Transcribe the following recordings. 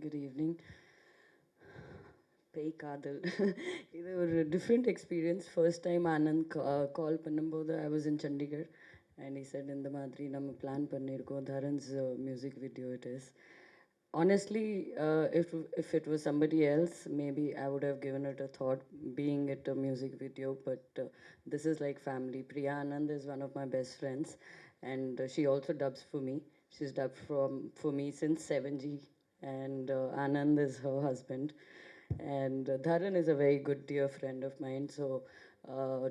Good evening. பேய் காதல் இது ஒரு different experience first time Anand call பண்ணும்போது I was in Chandigarh and he said இந்த மாதிரி நம்ம பிளான் பண்ணியிருக்கோம் தரன்ஸ் music video it is honestly uh, if if it was somebody else maybe i would have given it a thought being it a music video but uh, this is like family priya anand is one of my best friends and uh, she also dubs for me she's dubbed from for me since 7g and uh, anand is her husband and uh, Dharan is a very good dear friend of mine so uh,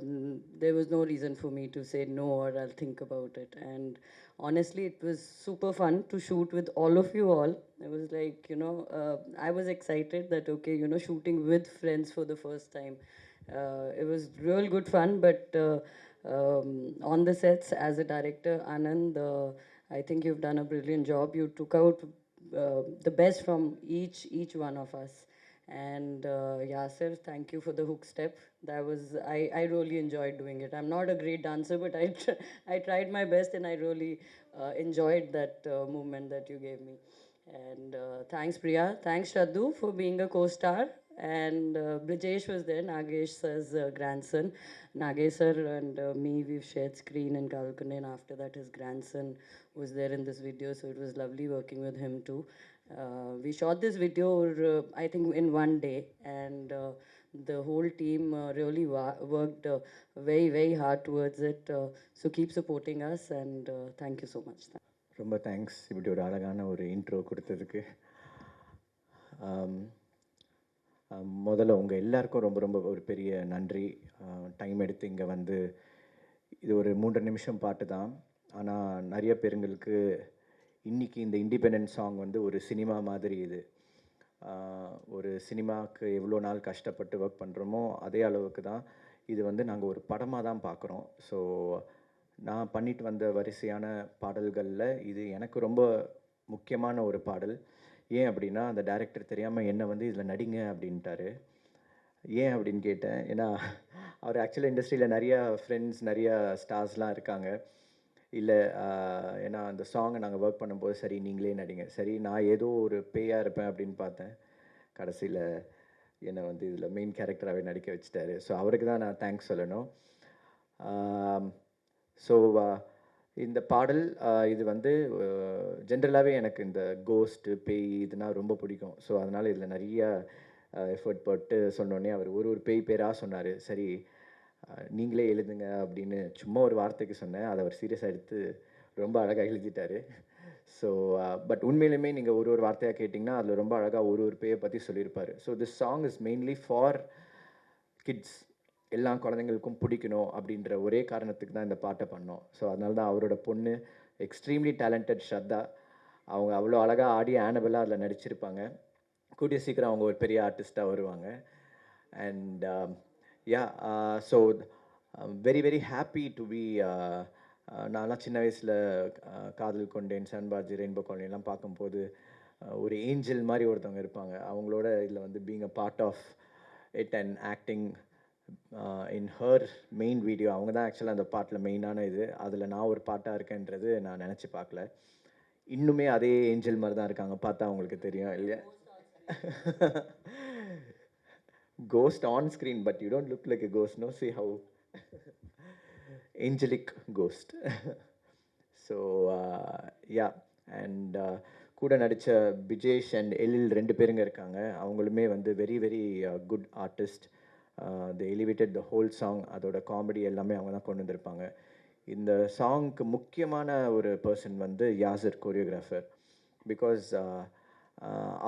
there was no reason for me to say no or I'll think about it. And honestly, it was super fun to shoot with all of you all. It was like, you know, uh, I was excited that, okay, you know, shooting with friends for the first time. Uh, it was real good fun, but uh, um, on the sets as a director, Anand, uh, I think you've done a brilliant job. You took out uh, the best from each each one of us. And uh, Yasser, thank you for the hook step. That was I, I really enjoyed doing it. I'm not a great dancer, but I tr- I tried my best and I really uh, enjoyed that uh, movement that you gave me. And uh, thanks Priya, thanks Shraddu for being a co-star And uh, Brijesh was there, Nagesh sir's uh, grandson. Nagesh sir and uh, me, we've shared screen in Kalkunde, and after that, his grandson was there in this video, so it was lovely working with him too. Uh, we shot this video, uh, I think, in one day, and uh, the whole team uh, really wa- worked uh, very, very hard towards it. Uh, so keep supporting us, and uh, thank you so much. ரொம்ப thanks இப்படி ஒரு அழகான ஒரு intro கொடுத்ததுக்கு ஆம், ஆம், முதல்ல உங்கள் எல்லாருக்கும் ரொம்ப ரொம்ப ஒரு பெரிய நன்றி. டைம் எடுத்து இங்கே வந்து இது ஒரு மூன்று நிமிஷம் பாட்டு தான். ஆனால் நிறைய பேருங்களுக்கு இன்னைக்கு இந்த இண்டிபெண்டன்ஸ் சாங் வந்து ஒரு சினிமா மாதிரி இது. ஒரு சினிமாவுக்கு எவ்வளோ நாள் கஷ்டப்பட்டு ஒர்க் பண்ணுறோமோ அதே அளவுக்கு தான் இது வந்து நாங்கள் ஒரு படமாக தான் பார்க்குறோம் ஸோ நான் பண்ணிட்டு வந்த வரிசையான பாடல்களில் இது எனக்கு ரொம்ப முக்கியமான ஒரு பாடல். ஏன் அப்படின்னா அந்த டேரக்டர் தெரியாமல் என்னை வந்து இதில் நடிங்க அப்படின்ட்டாரு. ஏன் அப்படின்னு கேட்டேன். ஏன்னா அவர் ஆக்சுவலாக இண்டஸ்ட்ரியில் நிறையா ஃப்ரெண்ட்ஸ் நிறையா ஸ்டார்ஸ்லாம் இருக்காங்க. இல்லை ஏன்னா அந்த சாங்கை நாங்கள் ஒர்க் பண்ணும்போது சரி நீங்களே நடிங்க. சரி நான் ஏதோ ஒரு பேயாக இருப்பேன் அப்படின்னு பார்த்தேன். கடைசியில் என்னை வந்து இதில் மெயின் கேரக்டராகவே நடிக்க வச்சுட்டாரு. ஸோ அவருக்கு தான் நான் தேங்க்ஸ் சொல்லணும். ஸோ இந்த பாடல் இது வந்து ஜென்ரலாகவே எனக்கு இந்த கோஸ்ட்டு பேய் இதுனா ரொம்ப பிடிக்கும். ஸோ அதனால் இதில் நிறைய எஃபர்ட் போட்டு சொன்னோடனே அவர் ஒரு ஒரு பேய் பேராக சொன்னார். சரி நீங்களே எழுதுங்க அப்படின்னு சும்மா ஒரு வார்த்தைக்கு சொன்னேன். அதை அவர் சீரியஸாக எடுத்து ரொம்ப அழகாக எழுதிட்டாரு. ஸோ பட் உண்மையிலுமே நீங்கள் ஒரு ஒரு வார்த்தையாக கேட்டிங்கன்னா அதில் ரொம்ப அழகாக ஒரு ஒரு பேயை பற்றி சொல்லியிருப்பார். So this song is mainly for kids எல்லா குழந்தைங்களுக்கும் பிடிக்கணும் அப்படின்ற ஒரே காரணத்துக்கு தான் இந்த பாட்டை பண்ணோம். ஸோ அதனால தான் அவரோட பொண்ணு எக்ஸ்ட்ரீம்லி டேலண்டட் ஸ்ரத்தா அவங்க அவ்வளோ அழகாக ஆடி ஆனபிளாக அதில் நடிச்சிருப்பாங்க. கூடிய சீக்கிரம் அவங்க ஒரு பெரிய ஆர்டிஸ்ட்டாக வருவாங்க. And yeah so very very happy to be நான்லாம் சின்ன வயசில் uh, காதல் கொண்டேன் சன்பாஜி ரெயின்போ காலனிலாம் பார்க்கும்போது uh, ஒரு ஏஞ்சல் மாதிரி ஒருத்தவங்க இருப்பாங்க. அவங்களோட இதில் வந்து being a part of it and acting in her main video அவங்க தான் ஆக்சுவலாக அந்த பாட்டில் மெயினான இது. அதில் நான் ஒரு பாட்டாக இருக்கேன்றது நான் நினச்சி பார்க்கல. இன்னுமே அதே ஏஞ்சல் மாதிரி தான் இருக்காங்க. பார்த்தா அவங்களுக்கு தெரியும். இல்லையா? Ghost on screen but you don't look like a ghost no see how angelic ghost so yeah and கூட நடித்த பிஜேஷ் அண்ட் எழில் ரெண்டு பேருங்க இருக்காங்க. அவங்களுமே வந்து very very good artist the elevated the whole song அதோட காமெடி எல்லாமே அவங்க தான் கொண்டு வந்திருப்பாங்க. இந்த சாங்க்கு முக்கியமான ஒரு பர்சன் வந்து யாசர் கொரியோகிராஃபர் பிகாஸ்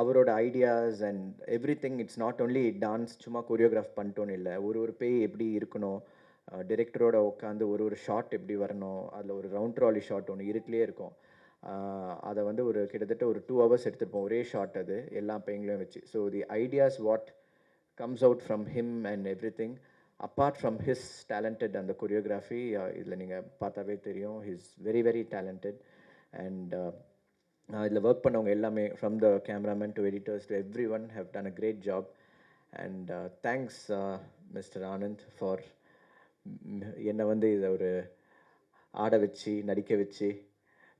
அவரோட ideas and everything it's not only dance சும்மா கொரியோகிராஃப் பண்ணிட்டோன்னு இல்லை. ஒரு ஒரு பேய் எப்படி இருக்கணும் டிரெக்டரோட உட்காந்து ஒரு ஒரு ஷாட் எப்படி வரணும் அதில் ஒரு ரவுண்ட் ட்ராலி ஷாட் ஒன்று இருட்டிலே இருக்கும். அதை வந்து ஒரு கிட்டத்தட்ட ஒரு டூ ஹவர்ஸ் எடுத்துருப்போம். ஒரே ஷாட் அது எல்லா பேங்களையும் வச்சு. So the ideas what comes out from him and everything apart from his talented அந்த கொரியோகிராஃபி இதில் நீங்கள் பார்த்தாவே தெரியும் his very very talented and இதில் ஒர்க் பண்ணவங்க எல்லாமே from the cameraman to editors to everyone have done a great job and thanks mister Anand for என்னை வந்து இதை ஒரு ஆட வச்சு நடிக்க வச்சு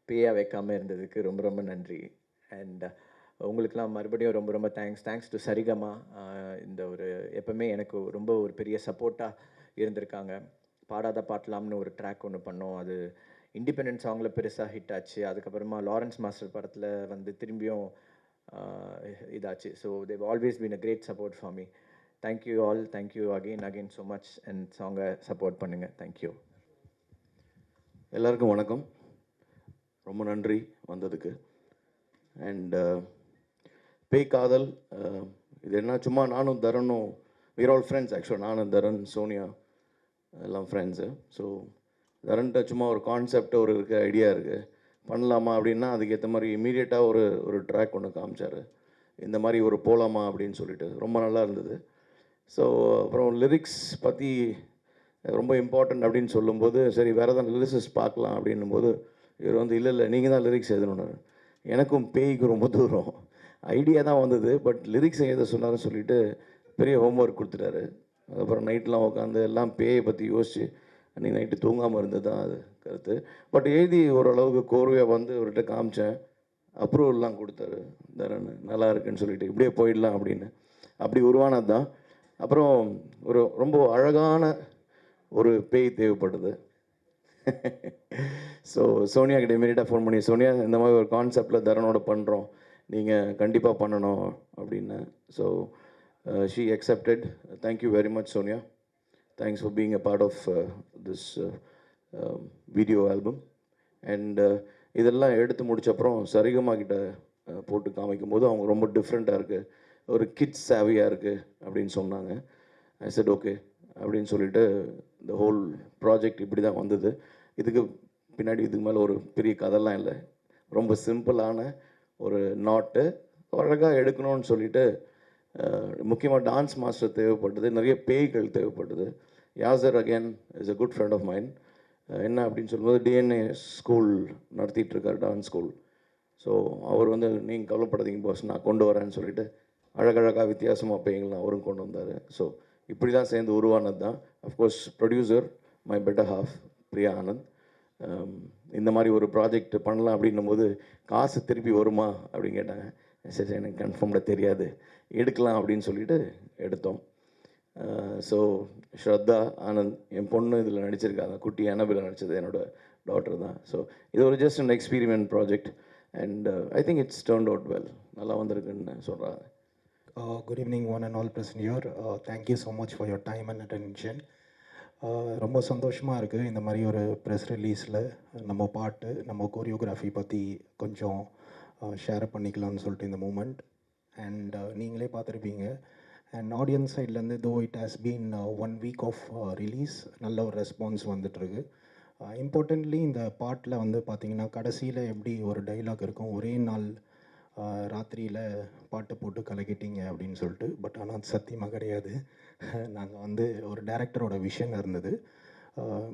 பேயாக வைக்காமல் இருந்ததுக்கு ரொம்ப ரொம்ப நன்றி. அண்ட் உங்களுக்கெல்லாம் மறுபடியும் ரொம்ப ரொம்ப தேங்க்ஸ் தேங்க்ஸ் டு சரிகமா இந்த ஒரு எப்பவுமே எனக்கு ரொம்ப ஒரு பெரிய சப்போர்ட்டாக இருந்திருக்காங்க. பாடாத பாட்டலாம்னு ஒரு ட்ராக் ஒன்று பண்ணோம். அது இண்டிபெண்டன்ட் சாங்கில் பெருசாக ஹிட் ஆச்சு. அதுக்கப்புறமா லாரன்ஸ் மாஸ்டர் படத்தில் வந்து திரும்பியும் இதாச்சு. So they've always been a great support for me thank you all thank you again again so much and சாங்கை சப்போர்ட் பண்ணுங்கள் தேங்க்யூ எல்லாருக்கும் வணக்கம். ரொம்ப நன்றி வந்ததுக்கு. அண்ட் பேய் காதல் இது என்ன சும்மா நானும் தரனும் வீர் ஆல் ஃப்ரெண்ட்ஸ் ஆக்சுவலாக நானும் தரன் சோனியா எல்லாம் ஃப்ரெண்ட்ஸு ஸோ தரன்ட்ட சும்மா ஒரு கான்செப்ட் ஒரு இருக்க ஐடியா இருக்குது பண்ணலாமா அப்படின்னா அதுக்கேற்ற மாதிரி இமீடியட்டாக ஒரு ஒரு ட்ராக் ஒன்று காமிச்சார். இந்த மாதிரி ஒரு போகலாமா அப்படின்னு சொல்லிட்டு. ரொம்ப நல்லா இருந்தது. ஸோ அப்புறம் லிரிக்ஸ் பற்றி ரொம்ப இம்பார்ட்டண்ட் அப்படின்னு சொல்லும்போது சரி வேறு ஏதாவது லிரிக்ஸஸ் பார்க்கலாம் அப்படின்னும் போது இவர் வந்து இல்லை இல்லை நீங்கள் தான் லிரிக்ஸ் எழுதணும்னு. எனக்கும் பேய்க்கு ரொம்ப தூரம். ஐடியா தான் வந்தது பட் லிரிக்ஸ் எழுத சொன்னார்னு சொல்லிட்டு பெரிய ஹோம்ஒர்க் கொடுத்துட்டாரு. அதுக்கப்புறம் நைட்லாம் உட்காந்து எல்லாம் பேயை பற்றி யோசிச்சு அன்றைக்கி நைட்டு தூங்காமல் இருந்தது தான் அது கருத்து. பட் எழுதி ஓரளவுக்கு கோர்வையாக வந்து அவர்கிட்ட காமிச்சேன். அப்ரூவல்லாம் கொடுத்தாரு. தரன் நல்லா இருக்குன்னு சொல்லிட்டு இப்படியே போயிடலாம் அப்படின்னு. அப்படி உருவானது தான் அப்புறம் ஒரு ரொம்ப அழகான ஒரு பேய் தேவைப்படுது ஸோ சோனியா கிட்டே இமீடியட்டாக ஃபோன் பண்ணி சோனியா இந்த மாதிரி ஒரு கான்செப்டில் தரனோட பண்ணுறோம் நீங்கள் கண்டிப்பாக பண்ணணும் அப்படின்னு. So she accepted thank you very much Sonia thanks for being a part of this video album and இதெல்லாம் எடுத்து முடிச்சப்புறம் சரிகமா கிட்ட uh, போட்டு காமிக்கும் போது அவங்க ரொம்ப டிஃப்ரெண்ட்டாக இருக்குது ஒரு கிட்ஸ் சேவையாக இருக்குது அப்படின்னு சொன்னாங்க. ஐ செட் ஓகே அப்படின்னு சொல்லிட்டு இந்த ஹோல் ப்ராஜெக்ட் இப்படி தான் வந்தது. இதுக்கு பின்னாடி இதுக்கு மேலே ஒரு பெரிய கதைலாம் இல்லை. ரொம்ப சிம்பிளான ஒரு நாட்டு அழகாக எடுக்கணும்னு சொல்லிட்டு முக்கியமாக டான்ஸ் மாஸ்டர் தேவைப்பட்டது நிறைய பேய்கள் தேவைப்பட்டது. Yasar again is a good friend of mind என்ன அப்படின்னு சொல்லும்போது டிஎன்ஏ ஸ்கூல் நடத்திட்டுருக்கார் டான்ஸ் ஸ்கூல் ஸோ அவர் வந்து நீங்கள் கவலைப்படாதீங்க பாஸ் நான் கொண்டு வரேன்னு சொல்லிட்டு அழகழகாக வித்தியாசமாக பேய்கள் அவரும் கொண்டு வந்தார். ஸோ இப்படி தான் சேர்ந்து உருவானது தான் of course producer my better half Priya Anand இந்த மாதிரி ஒரு ப்ராஜெக்ட் பண்ணலாம் அப்படின்னும் போது காசு திருப்பி வருமா அப்படின்னு கேட்டாங்க. சரி எனக்கு கன்ஃபார்ம்டாக தெரியாது. எடுக்கலாம் அப்படின்னு சொல்லிட்டு எடுத்தோம். ஸோ ஸ்ரத்தா ஆனந்த் என் பொண்ணு இதில் நடிச்சிருக்காங்க. குட்டி அனபில் நடித்தது என்னோட டாட்டர் தான். ஸோ இது ஒரு just an experiment project and I think it's turn out well நல்லா வந்திருக்குன்னு சொல்கிறாங்க good evening one and all present here thank you so much for your time and attention ரொம்ப சந்தோஷமாக இருக்குது இந்த மாதிரி ஒரு ப்ரெஸ் ரிலீஸில் நம்ம பாட்டு நம்ம கோரியோகிராஃபி பற்றி கொஞ்சம் ஷேர் பண்ணிக்கலாம்னு சொல்லிட்டு இந்த மூமெண்ட் அண்ட் நீங்களே பார்த்துருப்பீங்க. அண்ட் ஆடியன்ஸ் சைட்லேருந்து though it has been one week of release நல்ல ஒரு ரெஸ்பான்ஸ் வந்துட்டுருக்கு. இம்பார்ட்டன்ட்லி இந்த பாட்டில் வந்து பார்த்தீங்கன்னா கடைசியில் எப்படி ஒரு டைலாக் இருக்கும் ஒரே நாள் ராத்திரியில் பாட்டு போட்டு கலக்கிட்டீங்க அப்படின்னு சொல்லிட்டு. பட் ஆனால் அது சத்தியமாக கிடையாது. நாங்கள் வந்து ஒரு டேரக்டரோட விஷன் இருந்தது.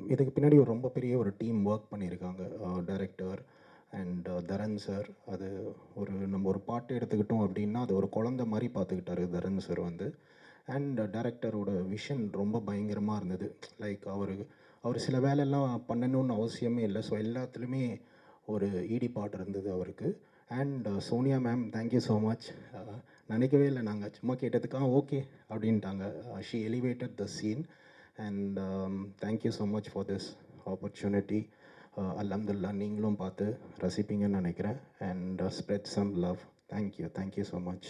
இதுக்கு பின்னாடி ஒரு ரொம்ப பெரிய ஒரு டீம் ஒர்க் பண்ணியிருக்காங்க. Director and Tharan sir. அது ஒரு நம்ம ஒரு பாட்டு எடுத்துக்கிட்டோம் அப்படின்னா அது ஒரு குழந்த மாதிரி பார்த்துக்கிட்டாரு தரன் சார் வந்து. அண்ட் டேரக்டரோட விஷன் ரொம்ப பயங்கரமாக இருந்தது. லைக் அவர் அவர் சில வேலையெல்லாம் பண்ணணும்னு அவசியமே இல்லை. ஸோ எல்லாத்துலேயுமே ஒரு ஈடுபாடு இருந்தது அவருக்கு. And Sonia ma'am thank you so much நினைக்கவே இல்லை நாங்கள் சும்மா கேட்டதுக்காக ஓகே அப்படின்ட்டாங்க. She elevated the scene and thank you so much for this opportunity அல்ஹம்துலில்லாஹ் நீங்களும் பார்த்து ரசிப்பீங்கன்னு நினைக்கிறேன். And spread some love thank you thank you so much